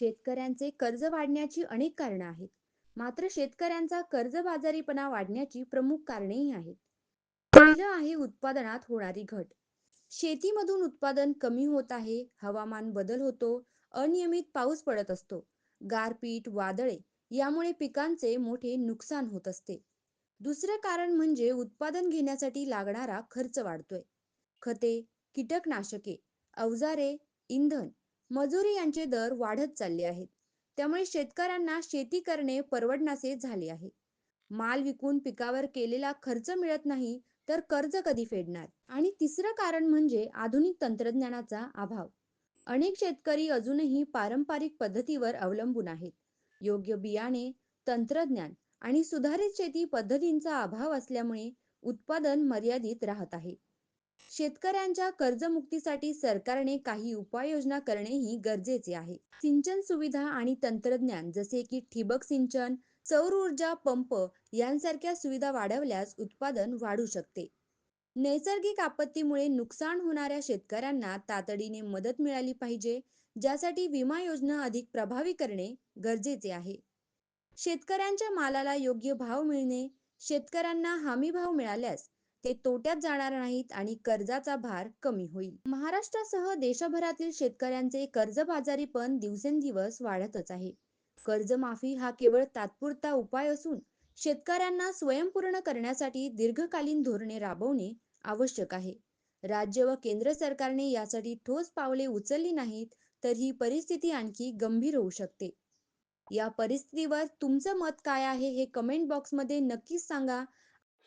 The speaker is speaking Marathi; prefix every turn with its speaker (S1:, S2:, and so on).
S1: शेतकऱ्यांचे कर्ज वाढण्याची अनेक कारणं आहेत. मात्र शेतकऱ्यांचा कर्जबाजारीपणा वाढण्याची प्रमुख कारणेही आहेत. पहिलं आहे उत्पादनात होणारी घट. शेतीमधून उत्पादन कमी होत आहे हवामान बदल होतो अनियमित पाऊस पडत असतो गारपीट वादळे यामुळे पिकांचे मोठे नुकसान होत असते. दुसरं कारण म्हणजे उत्पादन घेण्यासाठी लागणारा खर्च वाढतोय. खते कीटकनाशके अवजारे इंधन मजुरी यांचे दर वाढत चालले आहेत. त्यामुळे शेतकऱ्यांना शेती करणे परवडनासे झाले आहे. माल विकून पिकावर केलेला खर्च मिळत नाही तर कर्ज कधी फेडणार? आणि तिसरं कारण म्हणजे आधुनिक तंत्रज्ञानाचा अभाव. अनेक शेतकरी अजूनही पारंपरिक पद्धतीवर अवलंबून आहेत. योग्य बियाणे तंत्रज्ञान आणि सुधारित शेती पद्धतींचा अभाव असल्यामुळे उत्पादन मर्यादित राहत आहे. शेतकऱ्यांच्या कर्जमुक्तीसाठी सरकारने काही उपाययोजना करणेही गरजेचे आहे. सिंचन सुविधा आणि तंत्रज्ञान जसे की ठिबक सिंचन सौर ऊर्जा पंप यांसारख्या सुविधा वाढवल्यास उत्पादन वाढू शकते. नैसर्गिक आपत्तीमुळे नुकसान होणाऱ्या शेतकऱ्यांना तातडीने मदत मिळाली पाहिजे ज्यासाठी विमा योजना अधिक प्रभावी करणे गरजेचे आहे. शेतकऱ्यांच्या मालाला योग्य भाव मिळणे शेतकऱ्यांना हमी भाव मिळाल्यास ते तोट्यात जाणार नाहीत आणि कर्जाचा भार कमी होईल. महाराष्ट्रासह देशभरातील शेतकऱ्यांचे कर्जबाजारी पण दिवसेंदिवस वाढतच आहे. कर्जमाफी हा केवळ तात्पुरता उपाय असून शेतकऱ्यांना स्वयंपूर्ण करण्यासाठी दीर्घकालीन धोरणे राबवणे आवश्यक आहे. राज्य व केंद्र सरकारने यासाठी ठोस पावले उचलली नाहीत तर ही परिस्थिती आणखी गंभीर होऊ शकते. या परिस्थितीवर तुमचं मत काय आहे हे कमेंट बॉक्समध्ये नक्कीच सांगा.